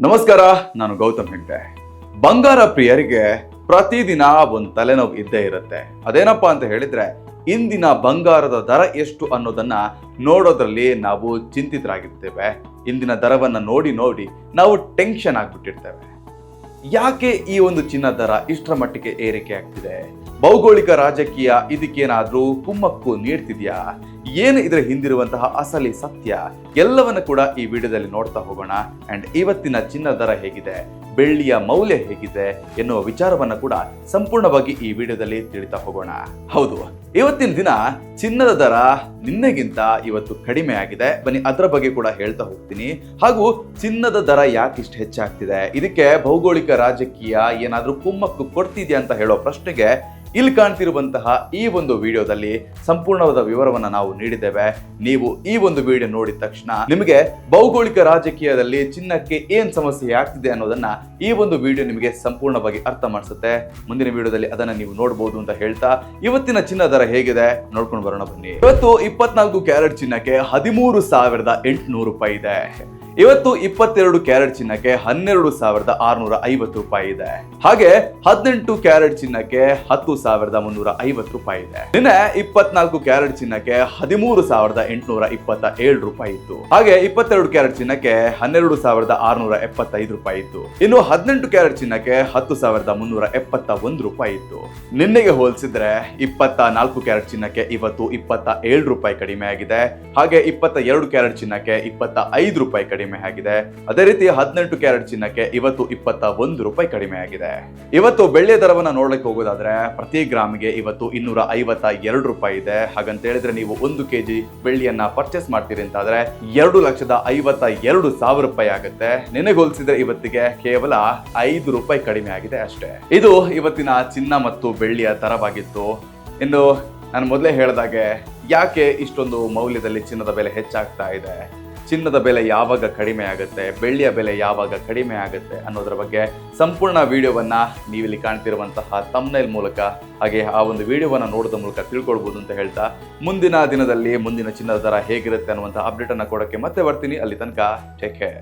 ನಮಸ್ಕಾರ, ನಾನು ಗೌತಮ್ ಹೆಗ್ಡೆ. ಬಂಗಾರ ಪ್ರಿಯರಿಗೆ ಪ್ರತಿದಿನ ಒಂದು ತಲೆನೋವು ಇದ್ದೇ ಇರುತ್ತೆ. ಅದೇನಪ್ಪಾ ಅಂತ ಹೇಳಿದ್ರೆ, ಇಂದಿನ ಬಂಗಾರದ ದರ ಎಷ್ಟು ಅನ್ನೋದನ್ನ ನೋಡೋದ್ರಲ್ಲಿ ನಾವು ಚಿಂತಿತರಾಗಿರ್ತೇವೆ. ಇಂದಿನ ದರವನ್ನ ನೋಡಿ ನೋಡಿ ನಾವು ಟೆನ್ಷನ್ ಆಗ್ಬಿಟ್ಟಿರ್ತೇವೆ. ಯಾಕೆ ಈ ಒಂದು ಚಿನ್ನ ದರ ಇಷ್ಟರ ಮಟ್ಟಿಗೆ ಏರಿಕೆ ಆಗ್ತಿದೆ? ಭೌಗೋಳಿಕ ರಾಜಕೀಯ ಇದಕ್ಕೇನಾದ್ರೂ ಕುಮ್ಮಕ್ಕು ನೀಡ್ತಿದ್ಯಾ? ಏನು ಇದರ ಹಿಂದಿರುವಂತಹ ಅಸಲಿ ಸತ್ಯ ಎಲ್ಲವನ್ನ ಕೂಡ ಈ ವಿಡಿಯೋದಲ್ಲಿ ನೋಡ್ತಾ ಹೋಗೋಣ. ಅಂಡ್ ಇವತ್ತಿನ ಚಿನ್ನ ದರ ಹೇಗಿದೆ? ಬೆಳ್ಳಿಯ ಮೌಲ್ಯ ಹೇಗಿದೆ? ಎನ್ನುವ ವಿಚಾರವನ್ನ ಕೂಡ ಸಂಪೂರ್ಣವಾಗಿ ಈ ವಿಡಿಯೋದಲ್ಲಿ ತಿಳಿತಾ ಹೋಗೋಣ. ಹೌದು, ಇವತ್ತಿನ ದಿನ ಚಿನ್ನದ ದರ ನಿನ್ನೆಗಿಂತ ಇವತ್ತು ಕಡಿಮೆ ಆಗಿದೆ. ಬನ್ನಿ, ಅದರ ಬಗ್ಗೆ ಕೂಡ ಹೇಳ್ತಾ ಹೋಗ್ತೀನಿ. ಹಾಗೂ ಚಿನ್ನದ ದರ ಯಾಕೆ ಇಷ್ಟು ಹೆಚ್ಚಾಗ್ತಿದೆ? ಇದಕ್ಕೆ ಭೌಗೋಳಿಕ ರಾಜಕೀಯ ಏನಾದ್ರೂ ಕುಮ್ಮಕ್ಕು ಕೊಡ್ತಿದ್ಯಾ ಅಂತ ಹೇಳೋ ಪ್ರಶ್ನೆಗೆ ಇಲ್ಲಿ ಕಾಣ್ತಿರುವಂತಹ ಈ ಒಂದು ವಿಡಿಯೋದಲ್ಲಿ ಸಂಪೂರ್ಣವಾದ ವಿವರವನ್ನ ನಾವು ನೀಡಿದ್ದೇವೆ. ನೀವು ಈ ಒಂದು ವಿಡಿಯೋ ನೋಡಿದ ತಕ್ಷಣ ನಿಮಗೆ ಭೌಗೋಳಿಕ ರಾಜಕೀಯದಲ್ಲಿ ಚಿನ್ನಕ್ಕೆ ಏನ್ ಸಮಸ್ಯೆ ಆಗ್ತಿದೆ ಅನ್ನೋದನ್ನ ಈ ಒಂದು ವಿಡಿಯೋ ನಿಮಗೆ ಸಂಪೂರ್ಣವಾಗಿ ಅರ್ಥ ಮಾಡಿಸುತ್ತೆ. ಮುಂದಿನ ವಿಡಿಯೋದಲ್ಲಿ ಅದನ್ನ ನೀವು ನೋಡಬಹುದು ಅಂತ ಹೇಳ್ತಾ ಇವತ್ತಿನ ಚಿನ್ನ ದರ ಹೇಗಿದೆ ನೋಡ್ಕೊಂಡು ಬರೋಣ ಬನ್ನಿ. ಇವತ್ತು ಇಪ್ಪತ್ನಾಲ್ಕು ಕ್ಯಾರೆಟ್ ಚಿನ್ನಕ್ಕೆ ಹದಿಮೂರು ಸಾವಿರದ ಎಂಟುನೂರು ರೂಪಾಯಿ ಇದೆ. ಇವತ್ತು ಇಪ್ಪತ್ತೆರಡು ಕ್ಯಾರೆಟ್ ಚಿನ್ನಕ್ಕೆ ಹನ್ನೆರಡು ಸಾವಿರದ ಆರುನೂರ ಐವತ್ತು ರೂಪಾಯಿ ಇದೆ. ಹಾಗೆ ಹದಿನೆಂಟು ಕ್ಯಾರೆಟ್ ಚಿನ್ನಕ್ಕೆ ಹತ್ತು ಸಾವಿರದ ಮುನ್ನೂರ ಐವತ್ತು ರೂಪಾಯಿ ಇದೆ. ನಿನ್ನೆ ಇಪ್ಪತ್ನಾಲ್ಕು ಕ್ಯಾರೆಟ್ ಚಿನ್ನಕ್ಕೆ ಹದಿಮೂರು ಸಾವಿರದ ಎಂಟುನೂರ ಇಪ್ಪತ್ತ ಏಳು ರೂಪಾಯಿ ಇತ್ತು. ಹಾಗೆ ಇಪ್ಪತ್ತೆರಡು ಕ್ಯಾರೆಟ್ ಚಿನ್ನಕ್ಕೆ ಹನ್ನೆರಡು ಸಾವಿರದ ಆರುನೂರ ಎಪ್ಪತ್ತೈದು ರೂಪಾಯಿ ಇತ್ತು. ಇನ್ನು ಹದಿನೆಂಟು ಕ್ಯಾರೆಟ್ ಚಿನ್ನಕ್ಕೆ ಹತ್ತು ಸಾವಿರದ ಮುನ್ನೂರ ಎಪ್ಪತ್ತ ಒಂದು ರೂಪಾಯಿ ಇತ್ತು. ನಿನ್ನೆಗೆ ಹೋಲಿಸಿದ್ರೆ ಇಪ್ಪತ್ತ ನಾಲ್ಕು ಕ್ಯಾರೆಟ್ ಚಿನ್ನಕ್ಕೆ ಇವತ್ತು ಇಪ್ಪತ್ತ ಏಳು ರೂಪಾಯಿ ಕಡಿಮೆ ಆಗಿದೆ. ಹಾಗೆ ಇಪ್ಪತ್ತ ಎರಡು ಕ್ಯಾರೆಟ್ ಚಿನ್ನಕ್ಕೆ ಇಪ್ಪತ್ತ ಐದು ರೂಪಾಯಿ ಕಡಿಮೆ ಆಗಿದೆ. ಅದೇ ರೀತಿ ಹದಿನೆಂಟು ಕ್ಯಾರೆಟ್ ಚಿನ್ನಕ್ಕೆ ಇವತ್ತು ಇಪ್ಪತ್ತ ಒಂದು ರೂಪಾಯಿ ಕಡಿಮೆ ಆಗಿದೆ. ಇವತ್ತು ಬೆಳ್ಳಿಯ ದರವನ್ನ ನೋಡ್ಲಿಕ್ಕೆ ಹೋಗೋದಾದ್ರೆ ಪ್ರತಿ ಗ್ರಾಮ್ಗೆ ಇವತ್ತು ಇನ್ನೂರ ಐವತ್ತ ಎರಡು ರೂಪಾಯಿ ಇದೆ. ಹಾಗಂತ ಹೇಳಿದ್ರೆ ನೀವು ಒಂದು ಕೆಜಿ ಬೆಳ್ಳಿಯನ್ನ ಪರ್ಚೇಸ್ ಮಾಡ್ತೀರಿ ಅಂತಾದ್ರೆ ಎರಡು ಲಕ್ಷದ ಐವತ್ತ ಎರಡು ಸಾವಿರ ರೂಪಾಯಿ ಆಗುತ್ತೆ. ನಿನಗೆ ಹೋಲಿಸಿದ್ರೆ ಇವತ್ತಿಗೆ ಕೇವಲ ಐದು ರೂಪಾಯಿ ಕಡಿಮೆ ಆಗಿದೆ ಅಷ್ಟೇ. ಇದು ಇವತ್ತಿನ ಚಿನ್ನ ಮತ್ತು ಬೆಳ್ಳಿಯ ದರವಾಗಿತ್ತು. ಇನ್ನು ನಾನು ಮೊದಲೇ ಹೇಳಿದಾಗೆ ಯಾಕೆ ಇಷ್ಟೊಂದು ಮೌಲ್ಯದಲ್ಲಿ ಚಿನ್ನದ ಬೆಲೆ ಹೆಚ್ಚಾಗ್ತಾ ಇದೆ? ಚಿನ್ನದ ಬೆಲೆ ಯಾವಾಗ ಕಡಿಮೆ ಆಗುತ್ತೆ, ಬೆಳ್ಳಿಯ ಬೆಲೆ ಯಾವಾಗ ಕಡಿಮೆ ಆಗುತ್ತೆ ಅನ್ನೋದರ ಬಗ್ಗೆ ಸಂಪೂರ್ಣ ವಿಡಿಯೋವನ್ನ ನೀವಿಲ್ಲಿ ಕಾಣ್ತಿರುವಂತಹ ತಮ್ನೈಲ್ ಮೂಲಕ ಹಾಗೆ ಆ ಒಂದು ವಿಡಿಯೋವನ್ನ ನೋಡಿದ ಮೂಲಕ ತಿಳ್ಕೊಳ್ಬೋದು ಅಂತ ಹೇಳ್ತಾ, ಮುಂದಿನ ದಿನದಲ್ಲಿ ಮುಂದಿನ ಚಿನ್ನದ ದರ ಹೇಗಿರುತ್ತೆ ಅನ್ನುವಂಥ ಅಪ್ಡೇಟ್ ಅನ್ನ ಕೊಡೋಕೆ ಮತ್ತೆ ಬರ್ತೀನಿ. ಅಲ್ಲಿ ತನಕ ಟೇಕ್ ಕೇರ್